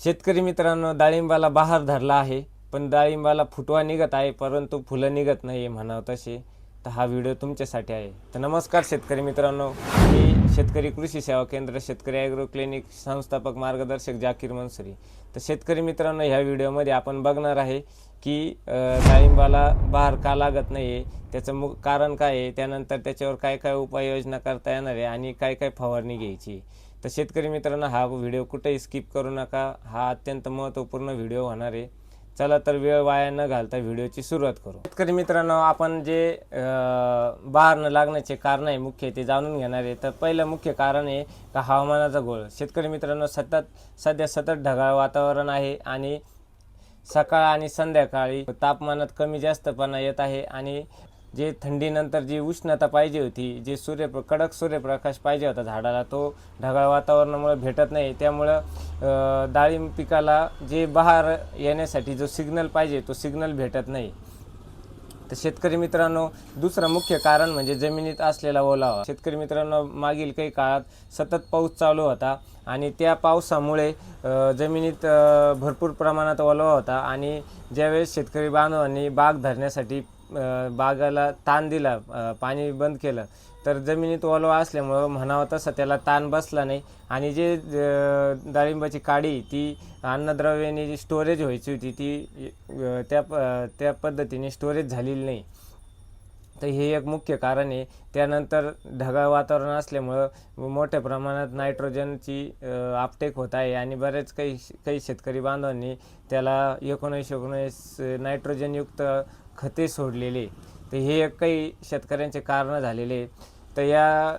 शेतकरी मित्रांनो डाळिंबाला बहार धरला आहे पण डाळिंबाला फुटवा निघत आहे परंतु फुलं निघत नाही म्हणावं तसे. तर हा व्हिडिओ तुमच्यासाठी आहे. तर नमस्कार शेतकरी मित्रांनो. मी शेतकरी कृषी सेवा केंद्र शेतकरी ॲग्रो क्लिनिक संस्थापक मार्गदर्शक जाकीर मनसुरी. तर शेतकरी मित्रांनो ह्या व्हिडिओमध्ये आपण बघणार आहे की डाळिंबाला बहार का लागत नाही आहे त्याचं मु कारण काय आहे? त्यानंतर त्याच्यावर काय काय उपाययोजना करता येणार आहे आणि काय काय फवारणी घ्यायची? तर शेतकरी मित्रांनो हा व्हिडिओ कुठेही स्किप करू नका. हा अत्यंत महत्त्वपूर्ण व्हिडिओ होणार आहे. चला तर वेळ वाया न घालता व्हिडिओची सुरुवात करू. शेतकरी मित्रांनो आपण जे बाहेर न लागण्याचे कारण आहे मुख्य ते जाणून घेणार आहे. तर पहिलं मुख्य कारण आहे का हवामानाचा गोळ शेतकरी मित्रांनो सतत सध्या सतत ढगाळ वातावरण आहे आणि सकाळ आणि संध्याकाळी तापमानात कमी जास्तपणा येत आहे आणि जे थंडीनंतर जी उष्णता पाहिजे होती जे सूर्य कडक सूर्यप्रकाश पाहिजे होता झाडाला तो ढगाळ वातावरणामुळे भेटत नाही. त्यामुळं डाळिंब पिकाला जे बहार येण्यासाठी जो सिग्नल पाहिजे तो सिग्नल भेटत नाही. तर शेतकरी मित्रांनो दुसरं मुख्य कारण म्हणजे जमिनीत असलेला ओलावा. शेतकरी मित्रांनो मागील काही काळात सतत पाऊस चालू होता आणि त्या पावसामुळे जमिनीत भरपूर प्रमाणात ओलावा होता आणि ज्यावेळेस शेतकरी बांधवांनी बाग धरण्यासाठी बागाला ताण दिला पाणी बंद केलं तर जमिनीत ओलावा असल्यामुळं म्हणावं तसं त्याला ताण बसला नाही. आणि जे डाळिंबाची काडी ती अन्नद्रव्याने जी स्टोरेज व्हायची होती ती त्या प- त्या पद्धतीने स्टोरेज झालेली नाही. तर हे एक मुख्य कारण आहे. त्यानंतर ढगाळ वातावरण असल्यामुळं मोठ्या प्रमाणात नायट्रोजनची आपटेक होत आहे. आणि बरेच काही काही शेतकरी बांधवांनी त्याला एकोणीस एकोणीस नायट्रोजनयुक्त खते सोडलेले तर हे एक काही शेतकऱ्यांचे कारणं झालेले आहेत. तर या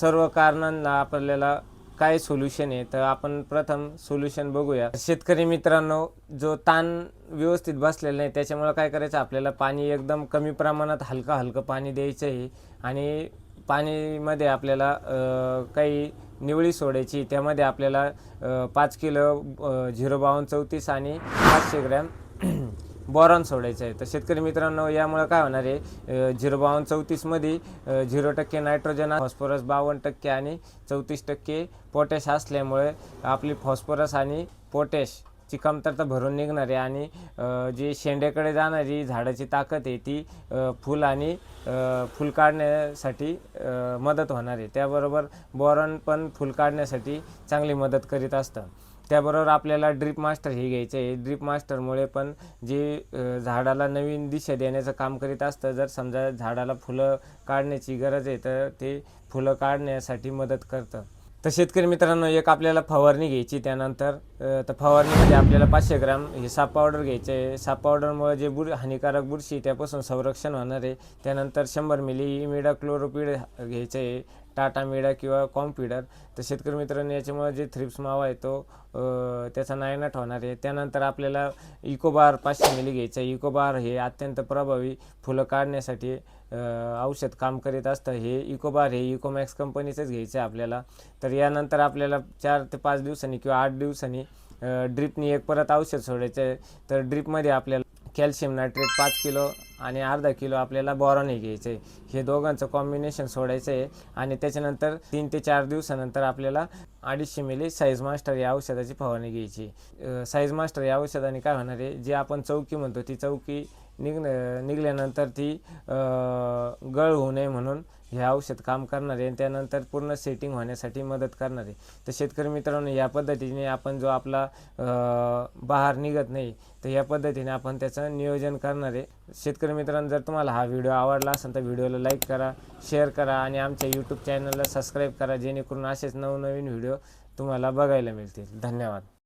सर्व कारणांना आपल्याला काय सोल्युशन आहे? तर आपण प्रथम सोल्युशन बघूया. शेतकरी मित्रांनो जो ताण व्यवस्थित बसलेला नाही त्याच्यामुळं काय करायचं? आपल्याला पाणी एकदम कमी प्रमाणात हलकं हलकं पाणी द्यायचं आहे. आणि पाणीमध्ये आपल्याला काही निवळी सोडायची त्यामध्ये आपल्याला पाच किलो झिरो बावन्न चौतीस आणि पाचशे ग्रॅम बोरॉन सोडायचं आहे. तर शेतकरी मित्रांनो यामुळे काय होणार आहे? झिरो बावन्न चौतीसमध्ये झिरो टक्के नायट्रोजन फॉस्फरस बावन्न टक्के आणि चौतीस टक्के पोटॅश असल्यामुळे आपली फॉस्फरस आणि पोटॅश ची कमतरता भरून निघणार आहे आणि जी शेंड्याकडे जाणारी झाडाची ताकद आहे ती फुल आणि फुल काढण्यासाठी मदत होणार आहे. त्याबरोबर बोरॉन पण फुल काढण्यासाठी चांगली मदत करीत असतं. त्याबरोबर आपल्याला ड्रीप मास्टर हे घ्यायचं आहे ड्रीप मास्टरमुळे पण जे झाडाला नवीन दिशा देण्याचं काम करीत असतं जर समजा झाडाला फुलं काढण्याची गरज आहे तर ते फुलं काढण्यासाठी मदत करतं. तर शेतकरी मित्रांनो एक आपल्याला फवारणी घ्यायची त्यानंतर तर फवारणीमध्ये आपल्याला पाचशे ग्राम हे साप पावडर घ्यायचे. आहे साप पावडरमुळे जे बुर हानिकारक बुरशी आहे, त्यापासून संरक्षण होणार आहे. त्यानंतर शंभर मिली इमिडा क्लोरोपीड घ्यायचं. आहे टाटा मिडा किंवा कॉम्पिडर तर शेतकरी मित्रांनो याच्यामुळे जे थ्रिप्स मावा आहे तो त्याचा नायनाट होणार आहे. त्यानंतर आपल्याला इकोबार पाचशे मिली घ्यायचं आहे. इकोबार हे अत्यंत प्रभावी फुलं काढण्यासाठी औषध काम करीत असतं. हे इकोबार हे इकोमॅक्स कंपनीचंच घ्यायचं आहे आपल्याला. तर यानंतर आपल्याला चार ते पाच दिवसांनी किंवा आठ दिवसांनी ड्रिपनी एक परत औषध सोडायचं आहे. तर ड्रिपमध्ये आपल्याला कॅल्शियम नायट्रेट पाच किलो आणि अर्धा किलो आपल्याला बॉरॉन हे घ्यायचं आहे हे दोघांचं कॉम्बिनेशन सोडायचं आहे आणि त्याच्यानंतर तीन ते चार दिवसानंतर आपल्याला अडीचशे मिली साईज मास्टर या औषधाची फवारणी घ्यायची. साईज मास्टर या औषधाने काय होणार आहे? जी आपण चौकी म्हणतो ती चौकी निघ निघल्यानंतर ती गळ होऊ नये म्हणून हे औषध काम करणार आहे आणि त्यानंतर पूर्ण सेटिंग होण्यासाठी मदत करणार. आहे तर शेतकरी मित्रांनो या पद्धतीने आपण जो आपला बाहेर निघत नाही तर या पद्धतीने आपण त्याचं नियोजन करणार. आहे शेतकरी मित्रांनो जर तुम्हाला हा व्हिडिओ आवडला असेल तर व्हिडिओला लाईक करा शेअर करा आणि आमच्या यूट्यूब चॅनलला सबस्क्राईब करा जेणेकरून असेच नवनवीन व्हिडिओ तुम्हाला बघायला मिळतील. धन्यवाद.